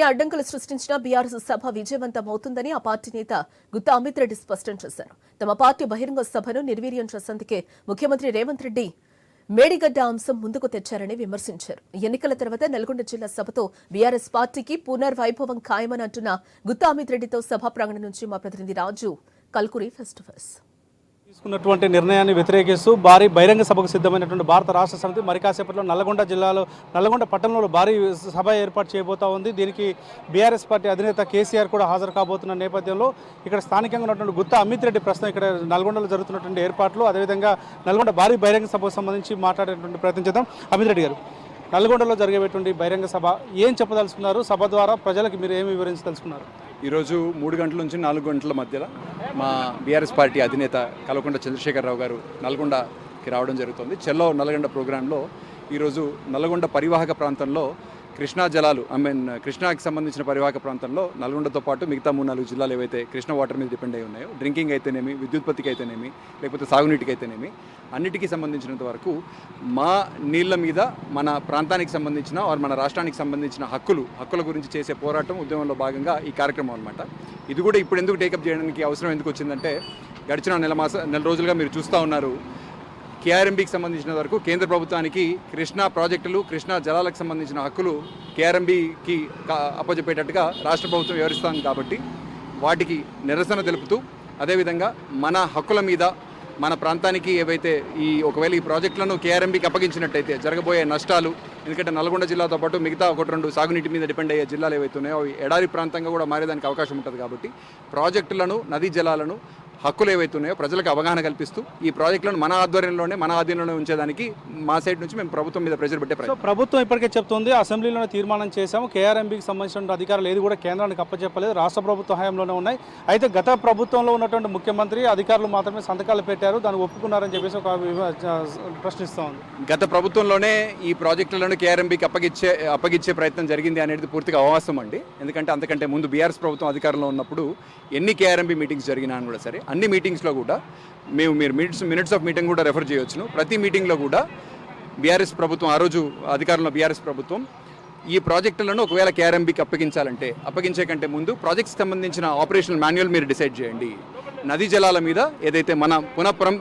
అడ్డంకులు సృష్టించిన బీఆర్ఎస్ సభ విజయవంతమవుతుందని ఆ పార్టీ నేత గుత్తా అమిత్ రెడ్డి స్పష్టం చేశారు. తమ పార్టీ బహిరంగ సభను నిర్వీర్యం చేసేందుకే ముఖ్యమంత్రి రేవంత్ రెడ్డి మేడిగడ్డ అంశం ముందుకు తెచ్చారని విమర్శించారు. ఎన్నికల తర్వాత నల్గొండ జిల్లా సభతో బీఆర్ఎస్ పార్టీకి పునర్వైభవం ఖాయమని అంటున్న గుత్తా అమిత్ రెడ్డితో సభా ప్రాంగణం నుంచి మా ప్రతినిధి రాజు కల్కురి ఫెస్ట్. తీసుకున్నటువంటి నిర్ణయాన్ని వ్యతిరేకిస్తూ భారీ బహిరంగ సభకు సిద్ధమైనటువంటి భారత రాష్ట్ర సమితి మరి కాసేపట్లో నల్లగొండ జిల్లాలో నల్లగొండ పట్టణంలో భారీ సభ ఏర్పాటు చేయబోతా ఉంది. దీనికి బీఆర్ఎస్ పార్టీ అధినేత కేసీఆర్ కూడా హాజరు కాబోతున్న నేపథ్యంలో ఇక్కడ స్థానికంగా ఉన్నటువంటి గుత్తా అమిత్ రెడ్డి ప్రస్తుతం ఇక్కడ నల్గొండలో జరుగుతున్నటువంటి ఏర్పాట్లు అదేవిధంగా నల్గొండ భారీ బహిరంగ సభకు సంబంధించి మాట్లాడేటువంటి ప్రయత్నం చేద్దాం. అమిత్ రెడ్డి గారు నల్గొండలో జరిగేటువంటి బహిరంగ సభ ఏం చెప్పదలుచుకున్నారు? సభ ద్వారా ప్రజలకు మీరు ఏమి వివరించదలుచుకున్నారు? ఈరోజు మూడు గంటల నుంచి నాలుగు గంటల మధ్యలో మా బీఆర్ఎస్ పార్టీ అధినేత కలకొండ చంద్రశేఖరరావు గారు నల్గొండకి రావడం జరుగుతుంది. చెల్లో నల్గొండ ప్రోగ్రాంలో ఈరోజు నల్గొండ పరివాహక ప్రాంతంలో కృష్ణా జలాలు ఐ మీన్ కృష్ణాకి సంబంధించిన పరివాహక ప్రాంతంలో నల్గొండతో పాటు మిగతా మూడు నాలుగు జిల్లాలు ఏవైతే కృష్ణ వాటర్ మీద డిపెండ్ అయి ఉన్నాయో డ్రింకింగ్ అయితేనేమి విద్యుత్పత్తికి అయితేనేమి లేకపోతే సాగునీటికి అయితేనేమి అన్నిటికీ సంబంధించినంత వరకు మా నీళ్ళ మీద మన ప్రాంతానికి సంబంధించిన ఆర్ మన రాష్ట్రానికి సంబంధించిన హక్కులు హక్కుల గురించి చేసే పోరాటం ఉద్యమంలో భాగంగా ఈ కార్యక్రమం అనమాట ఇది కూడా ఇప్పుడు ఎందుకు టేకప్ చేయడానికి అవసరం ఎందుకు వచ్చిందంటే గడిచిన నెల మాస నెల రోజులుగా మీరు చూస్తూ ఉన్నారు కేఆర్ఎంబీకి సంబంధించిన వరకు కేంద్ర ప్రభుత్వానికి కృష్ణా ప్రాజెక్టులు కృష్ణా జలాలకు సంబంధించిన హక్కులు కేఆర్ఎంబీకి అప్పచెప్పేటట్టుగా రాష్ట్ర ప్రభుత్వం వ్యవహరిస్తుంది కాబట్టి వాటికి నిరసన తెలుపుతూ అదేవిధంగా మన హక్కుల మీద మన ప్రాంతానికి ఏవైతే ఈ ఒకవేళ ఈ ప్రాజెక్టులను కేఆర్ఎంబీకి అప్పగించినట్టయితే జరగబోయే నష్టాలు ఎందుకంటే నల్గొండ జిల్లాతో పాటు మిగతా ఒకటి రెండు సాగునీటి మీద డిపెండ్ అయ్యే జిల్లాలు ఏవైతే ఉన్నాయో అవి ఎడారి ప్రాంతంగా కూడా మారేదానికి అవకాశం ఉంటుంది కాబట్టి ప్రాజెక్టులను నదీ జలాలను హక్కులు ఏవైతే ఉన్నాయో ప్రజలకు అవగాహన కల్పిస్తూ ఈ ప్రాజెక్టులను మన ఆధ్వర్యంలోనే మన ఆధీనంలో ఉంచేదానికి మా సైడ్ నుంచి మేము ప్రభుత్వం మీద ప్రెజర్ పెట్టే ప్రయత్నం. ప్రభుత్వం ఇప్పటికే చెప్తుంది అసెంబ్లీలోనే తీర్మానం చేశాము. కేఆర్ఎంబీకి సంబంధించిన అధికారులు ఏది కూడా కేంద్రానికి అప్పచెప్పలేదు రాష్ట్ర ప్రభుత్వ హయాంలోనే ఉన్నాయి. అయితే గత ప్రభుత్వంలో ఉన్నటువంటి ముఖ్యమంత్రి అధికారులు మాత్రమే సంతకాలు పెట్టారు దాన్ని ఒప్పుకున్నారని చెప్పేసి ఒక ప్రశ్నిస్తూ ఉంది. గత ప్రభుత్వంలోనే ఈ ప్రాజెక్టులను కేఆర్ఎంబీకి అప్పగించే అప్పగించే ప్రయత్నం జరిగింది అనేది పూర్తిగా అవాస్తవం అండి. ఎందుకంటే అంతకంటే ముందు బీఆర్ఎస్ ప్రభుత్వం అధికారంలో ఉన్నప్పుడు ఎన్ని కేఆర్ఎంబీ మీటింగ్స్ జరిగినా కూడా సరే అన్ని మీటింగ్స్లో కూడా మేము మీరు మినిట్స్ మినిట్స్ ఆఫ్ మీటింగ్ కూడా రెఫర్ చేయొచ్చును. ప్రతి మీటింగ్లో కూడా బీఆర్ఎస్ ప్రభుత్వం ఆ రోజు అధికారంలో బీఆర్ఎస్ ప్రభుత్వం ఈ ప్రాజెక్టులను ఒకవేళ కేఆర్ఎంబీకి అప్పగించాలంటే అప్పగించే కంటే ముందు ప్రాజెక్ట్ సంబంధించిన ఆపరేషనల్ మాన్యువల్ మీరు డిసైడ్ చేయండి. నదీ జలాల మీద ఏదైతే మన పునఃపురం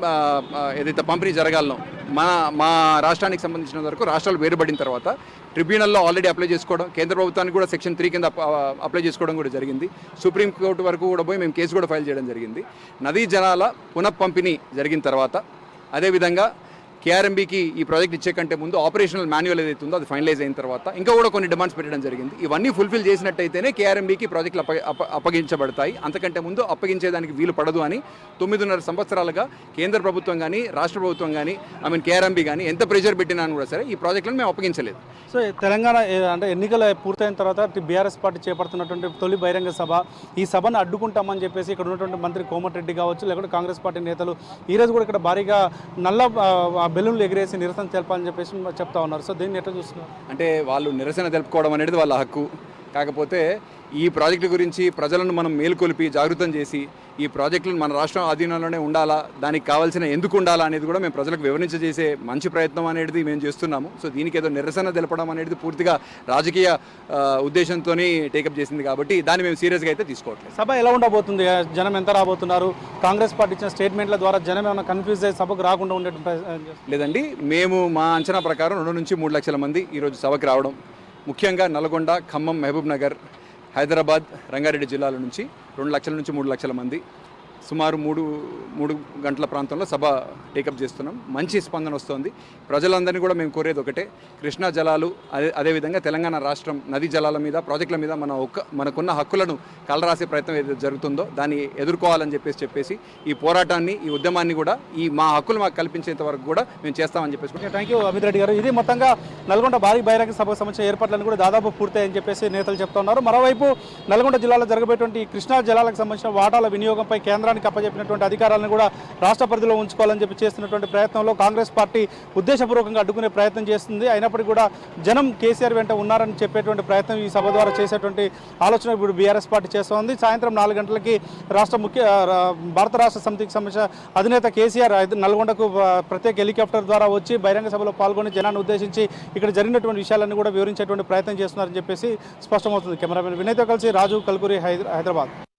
ఏదైతే పంపిణీ జరగాలనో మన మా రాష్ట్రానికి సంబంధించిన వరకు రాష్ట్రాలు వేరుపడిన తర్వాత ట్రిబ్యునల్లో ఆల్రెడీ అప్లై చేసుకోవడం కేంద్ర ప్రభుత్వానికి కూడా సెక్షన్ త్రీ కింద అప్లై చేసుకోవడం కూడా జరిగింది. సుప్రీంకోర్టు వరకు కూడా పోయి మేము కేసు కూడా ఫైల్ చేయడం జరిగింది. నదీ జలాల పునఃపంపిణీ జరిగిన తర్వాత అదేవిధంగా కేఆర్ఎంబీకి ఈ ప్రాజెక్ట్ ఇచ్చే కంటే ముందు ఆపరేషనల్ మాన్యువల్ ఏదైతే ఉందో అది ఫైనలైజ్ అయిన తర్వాత ఇంకా కూడా కొన్ని డిమాండ్స్ పెట్టడం జరిగింది. ఇవన్నీ ఫుల్ఫిల్ చేసినట్టయితేనే కేఆర్ఎంబీకి ప్రాజెక్టులు అప్ప అప్పగించబడతాయి. అంతకంటే ముందు అప్పగించేదానికి వీలు పడదు అని తొమ్మిదిన్నర సంవత్సరాలుగా కేంద్ర ప్రభుత్వం కానీ రాష్ట్ర ప్రభుత్వం కానీ ఐ మీన్ కేఆర్ఎంబీ కానీ ఎంత ప్రెషర్ పెట్టినా కూడా సరే ఈ ప్రాజెక్టులను మేము అప్పగించలేదు. సో తెలంగాణ అంటే ఎన్నికలు పూర్తయిన తర్వాత బీఆర్ఎస్ పార్టీ చేపడుతున్నటువంటి తొలి బహిరంగ సభ. ఈ సభను అడ్డుకుంటామని చెప్పేసి ఇక్కడ ఉన్నటువంటి మంత్రి కోమటిరెడ్డి కావచ్చు లేకుంటే కాంగ్రెస్ పార్టీ నేతలు ఈ రోజు కూడా ఇక్కడ భారీగా నల్ల బెలూన్లు ఎగిరేసి నిరసన తెలపాలని చెప్పేసి చెప్తా ఉన్నారు. సో దీన్ని ఎట్లా చూస్తున్నారు? అంటే వాళ్ళు నిరసన తెలుపుకోవడం అనేది వాళ్ళ హక్కు. కాకపోతే ఈ ప్రాజెక్టు గురించి ప్రజలను మనం మేల్కొలిపి జాగృతం చేసి ఈ ప్రాజెక్టులను మన రాష్ట్రం ఆధీనంలోనే ఉండాలా దానికి కావాల్సిన ఎందుకు ఉండాలా అనేది కూడా మేము ప్రజలకు వివరించజేసే మంచి ప్రయత్నం అనేది మేము చేస్తున్నాము. సో దీనికి ఏదో నిరసన తెలపడం అనేది పూర్తిగా రాజకీయ ఉద్దేశంతో టేకప్ చేసింది కాబట్టి దాన్ని మేము సీరియస్గా అయితే తీసుకోవట్లేదు. సభ ఎలా ఉండబోతుంది? జనం ఎంత రాబోతున్నారు? కాంగ్రెస్ పార్టీ ఇచ్చిన స్టేట్మెంట్ల ద్వారా జనం ఏమైనా కన్ఫ్యూజ్ అయ్యి సభకు రాకుండా ఉండే లేదండి మేము మా అంచనా ప్రకారం రెండు నుంచి మూడు లక్షల మంది ఈరోజు సభకు రావడం ముఖ్యంగా నల్గొండ ఖమ్మం మహబూబ్ నగర్ హైదరాబాద్ రంగారెడ్డి జిల్లాల నుంచి రెండు లక్షల నుంచి మూడు లక్షల మంది సుమారు మూడు మూడు గంటల ప్రాంతంలో సభ టేకప్ చేస్తున్నాం. మంచి స్పందన వస్తుంది. ప్రజలందరినీ కూడా మేము కోరేది ఒకటే. కృష్ణా జలాలు అదే అదేవిధంగా తెలంగాణ రాష్ట్రం నదీ జలాల మీద ప్రాజెక్టుల మీద మన ఒక్క మనకున్న హక్కులను కలరాసే ప్రయత్నం ఏదైతే జరుగుతుందో దాన్ని ఎదుర్కోవాలని చెప్పేసి చెప్పేసి ఈ పోరాటాన్ని ఈ ఉద్యమాన్ని కూడా ఈ మా హక్కులు మాకు కల్పించేంత వరకు కూడా మేము చేస్తామని చెప్పేసి థ్యాంక్ యూ అమిత్ రెడ్డి గారు. ఇది మొత్తంగా నల్గొండ భారీ బహిరంగ సభకు సంబంధించిన ఏర్పాట్లను కూడా దాదాపు పూర్తయ్యని చెప్పేసి నేతలు చెప్తున్నారు. మరోవైపు నల్గొండ జిల్లాలో జరగబోయేటువంటి కృష్ణా జలాలకు సంబంధించిన వాటాల వినియోగంపై కేంద్ర కేంద్రానికి అప్పచెప్పినటువంటి అధికారాలను కూడా రాష్ట్ర పరిధిలో ఉంచుకోవాలని చెప్పి చేస్తున్నటువంటి ప్రయత్నంలో కాంగ్రెస్ పార్టీ ఉద్దేశపూర్వకంగా అడ్డుకునే ప్రయత్నం చేస్తుంది. అయినప్పటికీ కూడా జనం కేసీఆర్ వెంట ఉన్నారని చెప్పేటువంటి ప్రయత్నం ఈ సభ ద్వారా చేసేటువంటి ఆలోచన ఇప్పుడు బీఆర్ఎస్ పార్టీ చేస్తోంది. సాయంత్రం నాలుగు గంటలకి రాష్ట్ర ముఖ్య భారత రాష్ట్ర సమితికి సంబంధించిన అధినేత కేసీఆర్ నల్గొండకు ప్రత్యేక హెలికాప్టర్ ద్వారా వచ్చి బహిరంగ సభలో పాల్గొని జనాన్ని ఉద్దేశించి ఇక్కడ జరిగినటువంటి విషయాలన్నీ కూడా వివరించేటువంటి ప్రయత్నం చేస్తున్నారని చెప్పేసి స్పష్టమవుతుంది. కెమెరామెన్ వినయ్తో కలిసి రాజు కల్కూరి హైదరాబాద్.